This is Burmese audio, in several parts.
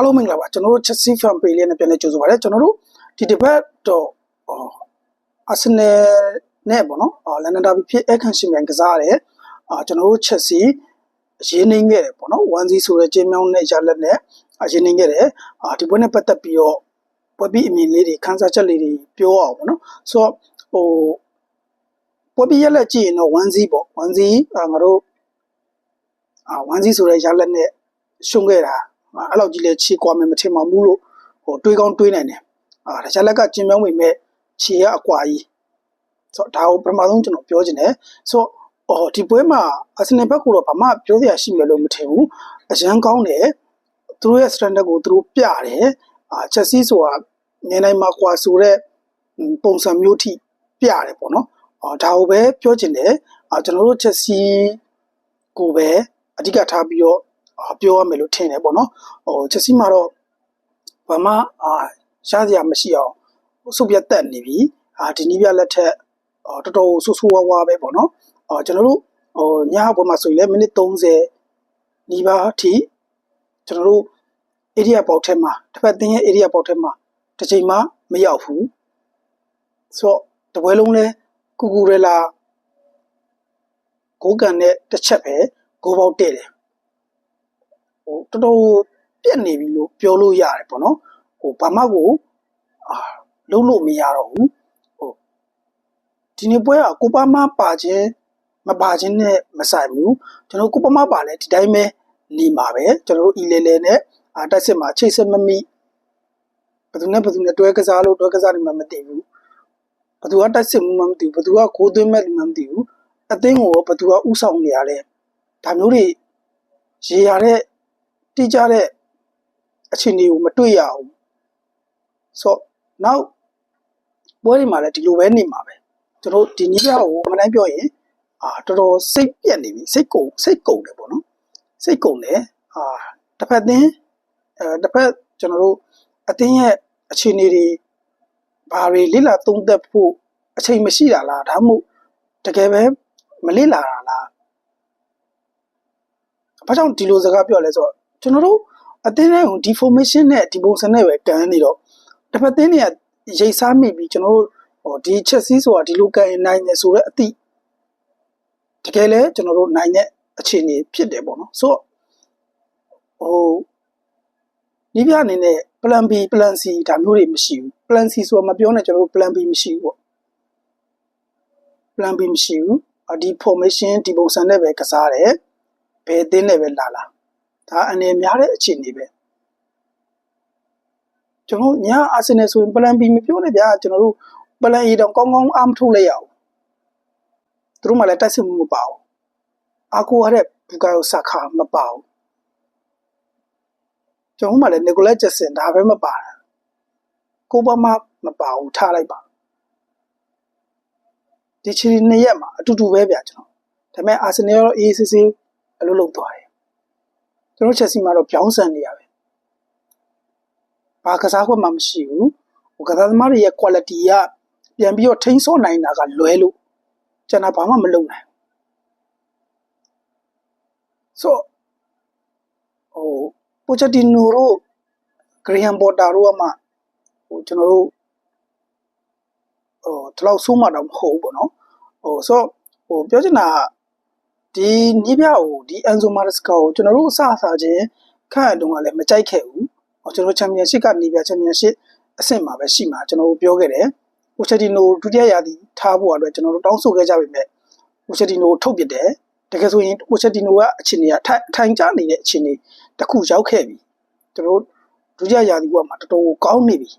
အားလုံးမင်္ဂလာပါကျွန်တော်တို့ Chelsea fan page လေးနဲ့ပြန်လည်ကြိုဆိုပါရစေကျွန်တော်တို့ဒီတစ်ပတ်တော့အာဆင်နယ်နဲ့ပေါ့နော်လန်ဒန်ဒါဘီဖြစ်အခန့်ရှင်မြန်ကစားရတယ်အာကျွန်တော်တို့ Chelsea ရေးနှိမ့်ခဲ့တယ်ပေါ့နော်1-0ဆိုတဲ့ကျင်းမြောင်းတဲ့ရလက်နဲ့ရေးနှိမ့်ခဲ့တယ်အာဒီပွဲနဲ့ပတ်သက်ပြီးတော့ပွဲပြီးအမြင်လေးတွေခန်းစားချက်လေးတွေပြောအောင်ပေါ့နော်ဆိုတော့ဟိုပွဲပြီးရလက်ကြည့်ရင်တော့1-0ပေါ့1-0အာငါတို့အာ1-0ဆိုတဲ့ရလက်နဲ့ရှုံးခဲ့တာ အဲ့လောက်ကြီးလဲခြေကွာမယ်မထင်ပါဘူးလို့ဟိုတွေးကောင်းတွေးနိုင်တယ်အာဒါချလက်ကကျင်မြောင်းဝင်မဲ့ခြေရအကွာကြီးဆိုတော့ဒါကိုပထမဆုံးကျွန်တော်ပြောချင်တယ်ဆိုတော့အော်ဒီပွဲမှာအာဆင်နယ်ဘက်ကတော့ဘာမှပြောစရာရှိမယ်လို့မထင်ဘူးအရန်ကောင်းတယ်သူတို့ရဲ့ standard ကိုသူတို့ပြတယ်အာချက်စီဆိုတာနေနိုင်မှာကွာဆိုတဲ့ပုံစံမျိုးထိပြတယ်ပေါ့နော်အော်ဒါကိုပဲပြောချင်တယ်အာကျွန်တော်တို့ချက်စီကိုပဲအဓိကထားပြီးတော့ ပြောရမယ်လို့ထင်တယ်ပေါ့နော်ဟိုချက်စီမှာတော့ဘာမှအာရှားစရာမရှိအောင်စုပ်ပြတ်တက်နေပြီအာဒီနီးပြလက်ထက်တော်တော်ဆူဆူဝါဝါပဲပေါ့နော်အော်ကျွန်တော်တို့ဟိုညဘွယ်မှာဆိုရင်လည်းမိနစ်30နီးပါးအထိကျွန်တော်တို့ area ပေါက်ထဲမှာတစ်ဖက်တင်းရဲ့ area ပေါက်ထဲမှာတစ်ချိန်မှမရောက်ဘူးဆိုတော့တပွဲလုံးလဲကူကူရလာကိုကန်နဲ့တစ်ချက်ပဲကိုပေါက်တဲ့တယ် ဟိုတော်တော်ပြက်နေပြီလို့ပြောလို့ရတယ်ပေါ့နော်ဟိုဘာမှကိုအာလုံးလို့မရတော့ဘူးဟိုဒီနေ့ပွဲကကိုပါမပါခြင်းမပါခြင်းနဲ့မဆိုင်ဘူးကျွန်တော်ကိုပါမပါလဲဒီတိုင်းပဲနေမှာပဲကျွန်တော်တို့အီလေလေနဲ့အာတက်စစ်မှာချိတ်ဆက်မမိဘယ်သူနဲ့ဘယ်သူနဲ့တွဲကစားလို့တွဲကစားနေမှမသိဘူးဘယ်သူကတက်စစ်မှုမှမသိဘူးဘယ်သူကကိုသွင်းမဲ့လူမှမသိဘူးအသင်းကိုဘယ်သူကဥဆောင်နေရလဲဒါမျိုးတွေရေရတဲ့ တိကျတဲ့အခြေအနေကိုမတွေ့ရအောင်ဆိုတော့နောက်ပွဲတွေမှာလည်းဒီလိုပဲနေမှာပဲကျွန်တော်ဒီနည်းပြကိုမနိုင်ပြောရင်အာတော်တော်စိတ်ပြက်နေပြီစိတ်ကုန်စိတ်ကုန်တယ်ပေါ့နော်စိတ်ကုန်တယ်အာတစ်ဖက်သင်းအဲတစ်ဖက်ကျွန်တော်တို့အသင်းရဲ့အခြေအနေတွေဘာတွေလိလာသုံးသက်ဖို့အချိန်မရှိတာလားဒါမှမဟုတ်တကယ်ပဲမလိလာတာလားဘာကြောင့်ဒီလိုစကားပြောလဲဆိုတော့ ကျွန်တော်တို့အသင်းတိုင်းကိုဒီ formation နဲ့ဒီပုံစံနဲ့ပဲကန်နေတော့တစ်ဖက်သင်းတွေကရိတ်စားမိပြီးကျွန်တော်တို့ဟိုဒီချက်စီးဆိုတာဒီလိုကန်နိုင်တယ်ဆိုတော့အတိတကယ်လဲကျွန်တော်တို့နိုင်တဲ့အခြေအနေဖြစ်တယ်ပေါ့နော်ဆိုတော့ဟိုဒီပြအနေနဲ့ plan B plan C ဒါမျိုးတွေမရှိဘူး plan C ဆိုတာမပြောနဲ့ကျွန်တော်တို့ plan B မရှိဘူးပေါ့ plan B မရှိဘူးဒီ formation ဒီပုံစံနဲ့ပဲကစားတယ်ဘယ်အသင်းနဲ့ပဲလာလာ ဒါအနေများတဲ့အခြေအနေပဲကျွန်တော်ညာအာဆင်နယ်ဆိုရင် plan B မပြောနဲ့ဗျာကျွန်တော်တို့ plan A တော့ကောင်းကောင်းအားမထုတ်လိုက်ရအောင်သူတို့မှလည်းတိုက်စစ်မှုမပါဘူးအာကိုရတဲ့ဘူကာယိုဆာခါမပါဘူးကျွန်တော်မှလည်းနီကိုလက်ဂျက်ဆင်ဒါပဲမပါတာကိုဘာမှမပါဘူးထားလိုက်ပါဒီချီနှစ်ရက်မှာအတူတူပဲဗျာကျွန်တော်ဒါပေမဲ့အာဆင်နယ်ရော ACC အလုပ်လုပ်သွားတယ် ကျွန်တော်ချက်စီမှာတော့ပြောင်းဆန်နေရပဲဘာကစားခွင့်မှမရှိဘူးဟိုကစားသမားတွေရဲ့ quality ကပြန်ပြီးတော့ထိန်းဆော့နိုင်တာကလွဲလို့ကျွန်တော်ဘာမှမလုပ်နိုင်ဆိုဟိုပိုချက်တီနိုတို့ဂရီဟန်ဘော်တာတို့ကမှဟိုကျွန်တော်တို့ဟိုဒီလောက်ဆိုးမှတော့မဟုတ်ဘူးပေါ့နော်ဟိုဆိုဟိုပြောချင်တာ ဒီနီးပြဟိုဒီအန်ဇိုမာရစကာကိုကျွန်တော်တို့အစအစချင်းခန့်တုန်းကလည်းမကြိုက်ခဲ့ဘူးဟိုကျွန်တော်ချန်ပီယံရှစ်ကနေပြချန်ပီယံရှစ်အဆင့်မှာပဲရှိမှာကျွန်တော်တို့ပြောခဲ့တယ်ပိုချက်တီနိုဒုတိယရာသီထားဖို့အတွက်ကျွန်တော်တို့တောင်းဆိုခဲ့ကြပေမဲ့ပိုချက်တီနိုထုတ်ပစ်တယ်တကယ်ဆိုရင်ပိုချက်တီနိုကအခြေအနေကထိုင်ကြနေတဲ့အခြေအနေတစ်ခုရောက်ခဲ့ပြီကျွန်တော်ဒုတိယရာသီကမှတော်တော်ကောင်းနေပြီ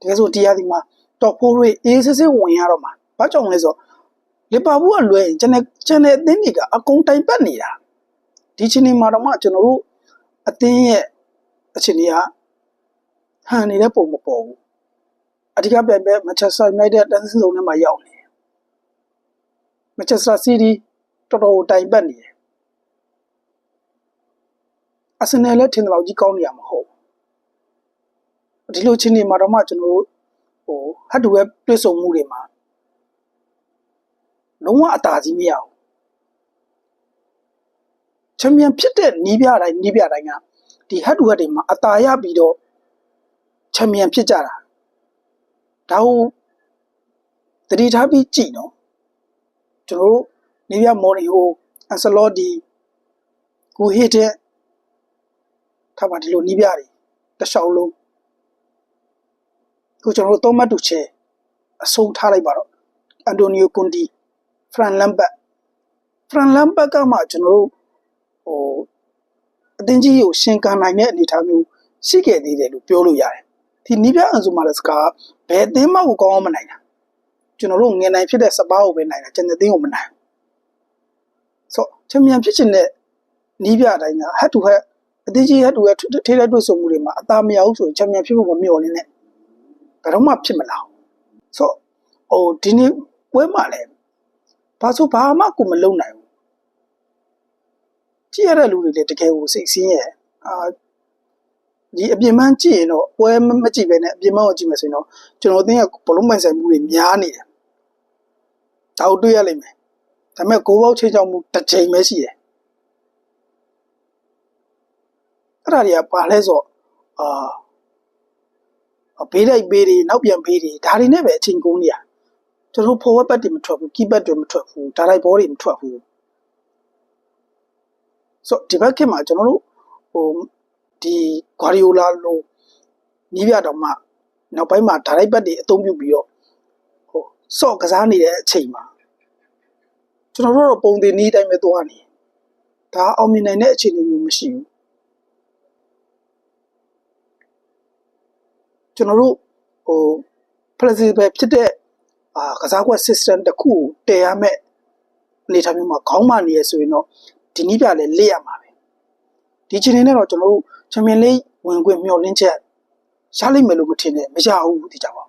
တကယ်ဆိုဒီရာသီမှာ top 4တွေအေးစစ်စစ်ဝင်ရတော့မှာဘာကြောင့်လဲဆိုတော့ လီဗာပူးကလွယ်ရင်ကျွန်တော်ကျွန်တော်အသင်းတွေကအကုန်တိုင်ပတ်နေတာဒီချိန်နေမှာတော့မှကျွန်တော်တို့အသင်းရဲ့အခြေအနေကဟန်နေတဲ့ပုံမပေါ်ဘူးအဓိကပြိုင်ပွဲမန်ချက်စတာယူနိုက်တက်တန်းစလုံးထဲမှာရောက်နေတယ်မန်ချက်စတာစီးတီးတော်တော်တိုင်ပတ်နေတယ်အဆင်နယ်လည်းထင်တယ်လို့ကြီးကောင်းနေရမှာမဟုတ်ဒီလိုချင်းနေမှာတော့မှကျွန်တော်တို့ဟိုဟတ်တူရဲ့တွဲဆုံမှုတွေမှာ လုံးဝအသာကြီးမရဘူးချန်ပီယံဖြစ်တဲ့နီးပြတိုင်းနီးပြတိုင်းကဒီဟတ်တူဟတ်တွေမှာအตาရပြီးတော့ချန်ပီယံဖြစ်ကြတာဒါဟုတ်တတိထားပြီးကြည့်နော်ကျွန်တော်တို့နေပြမော်ရီဟိုအန်ဆလောဒီကိုဟစ်တဲ့ထားပါဒီလိုနီးပြတွေတစ်လျှောက်လုံးကိုကျွန်တော်တို့သုံးမှတ်တူချေအဆုံးထားလိုက်ပါတော့အန်တိုနီယိုကွန်ဒီဖရန်လမ်ဘတ် ဖရန်လမ်ဘတ်ကမှကျွန်တော်တို့ဟိုအတင်းကြီးကိုရှင်ကန်နိုင်တဲ့အနေအထားမျိုးရှိခဲ့သေးတယ်လို့ပြောလို့ရတယ်ဒီနီးပြအန်ဇူမာလက်စကားဘယ်အသင်းမှကိုကောင်းအောင်မနိုင်တာကျွန်တော်တို့ငယ်နိုင်ဖြစ်တဲ့စပါးကိုပဲနိုင်တာကျန်တဲ့သင်းကိုမနိုင်ဆိုချန်ပီယံဖြစ်ချင်တဲ့နီးပြအတိုင်းကဟတ်တူဟတ်အတင်းကြီးဟတ်တူဟတ်ထိတဲ့တွေ့ဆုံမှုတွေမှာအသာမရဘူးဆိုရင်ချန်ပီယံဖြစ်ဖို့မမျှော်လင့်နဲ့ဘယ်တော့မှဖြစ်မလာဘူးဆိုဟိုဒီနေ့ပွဲမှာလည်း ဘာဆိုဘာမှကိုမလုံနိုင်ဘူးကြည့်ရတဲ့လူတွေလည်းတကယ်ကိုစိတ်ဆင်းရဲအာဒီအပြင်မှန်းကြည့်ရင်တော့ပွဲမမကြည့်ပဲနဲ့အပြင်မှန်းကိုကြည့်မယ်ဆိုရင်တော့ကျွန်တော်သိရဘလုံးပိုင်ဆိုင်မှုတွေများနေတယ်ဒါကိုတွေ့ရလိမ့်မယ်ဒါပေမဲ့ကိုယ်ပေါက်ချိန်ချောက်မှုတစ်ချိန်ပဲရှိတယ်အဲ့ဒါတွေကဘာလဲဆိုတော့အာဘေးလိုက်ဘေးတွေနောက်ပြန်ဘေးတွေဒါတွေနဲ့ပဲအချိန်ကုန်နေရ ကျွန်တော် forward back တွေမထွက်ဘူး key back တွေမထွက်ဘူးဒါလိုက်ဘောတွေမထွက်ဘူးဆိုတော့ဒီဘက်ခေတ်မှာကျွန်တော်တို့ဟိုဒီဂွာရီယိုလာလိုနီးပြတော်မှနောက်ပိုင်းမှာဒါလိုက်ဘက်တွေအသုံးပြုပြီးတော့ဟိုစော့ကစားနေတဲ့အချိန်မှာကျွန်တော်တို့တော့ပုံတင်နီးတိုင်းပဲသွားနေဒါအောင်မြင်နိုင်တဲ့အခြေအနေမျိုးမရှိဘူးကျွန်တော်တို့ဟို flexible ဖြစ်တဲ့ အာကစားကွက် system တစ်ခုကိုတည်ရမယ်အနေထားမျိုးမှာခေါင်းမာနေရဆိုရင်တော့ဒီနည်းပြလည်းလက်ရမှာပဲဒီချိန်နေနဲ့တော့ကျွန်တော်တို့ချန်ပီယံလိဝင်ခွင့်မျှော်လင့်ချက်ရလိမ့်မယ်လို့မထင်နဲ့မရဘူးဒီကြပါ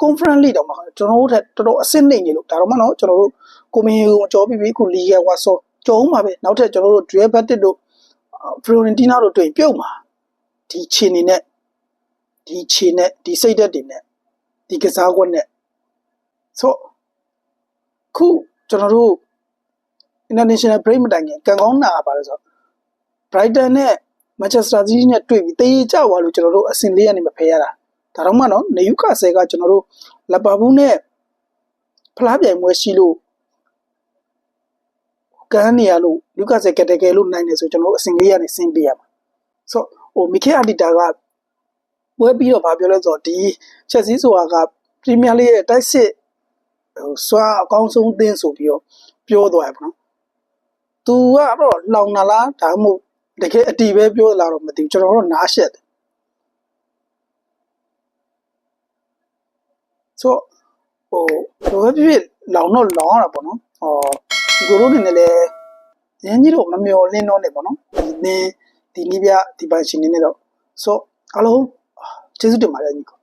conference league တော့မှာကျွန်တော်တို့ထက်တော်တော်အဆင့်နှိမ့်နေလို့ဒါတော့မှတော့ကျွန်တော်တို့ကိုမင်းကိုကြောပြီးပြီခုလီဂါဝါဆိုကြောမှာပဲနောက်ထပ်ကျွန်တော်တို့ Real Betis တို့ Fiorentina တို့တွေ့ပြုတ်မှာဒီခြေနေနဲ့ဒီခြေနဲ့ဒီစိတ်သက်တွေနဲ့ ဒီကစားကွက်နဲ့ဆိုခုကျွန်တော်တို့ international break မတိုင်ခင်ကံကောင်းတာပါလဲဆိုတော့ Brighton နဲ့ Manchester City နဲ့တွေ့ပြီးတေးကြွားလို့ကျွန်တော်တို့အဆင့်လေးကနေမဖယ်ရတာဒါတော့မှနော်နေယူကာဆယ်ကကျွန်တော်တို့လပါဘူးနဲ့ဖလားပြိုင်ပွဲရှိလို့ကန်းနေရလို့လူကာဆယ်ကတကယ်လို့နိုင်တယ်ဆိုကျွန်တော်တို့အဆင့်လေးကနေဆင်းပေးရမှာဆိုဟိုမီခဲအာဒီတာက ပွဲပြီးတော့ဗာပြောလဲဆိုတော့ဒီချက်စီးဆိုတာကပရီးမီးယားလိရဲ့တိုက်စစ်ဟိုစွာအကောင်းဆုံးအသင်းဆိုပြီးတော့ပြောသွားရပါတော့။ तू ကတော့လောင်နာလားဒါမှမဟုတ်တကယ်အတီပဲပြောလာတော့မသိဘူးကျွန်တော်တို့နားရှက်တယ်ဆိုဟိုဘယ်ဖြစ်လောင်တော့လောင်ရတာပေါ့နော်ဟောဒီကိုတို့နေနဲ့လည်းရင်းကြီးတော့မမျော်လင့်တော့နေပေါ့နော်ဒီနင်းဒီနည်းပြဒီပိုင်ရှင်နေနဲ့တော့ဆိုအားလုံး ကျေးဇူးတင်ပါတယ်ညီကို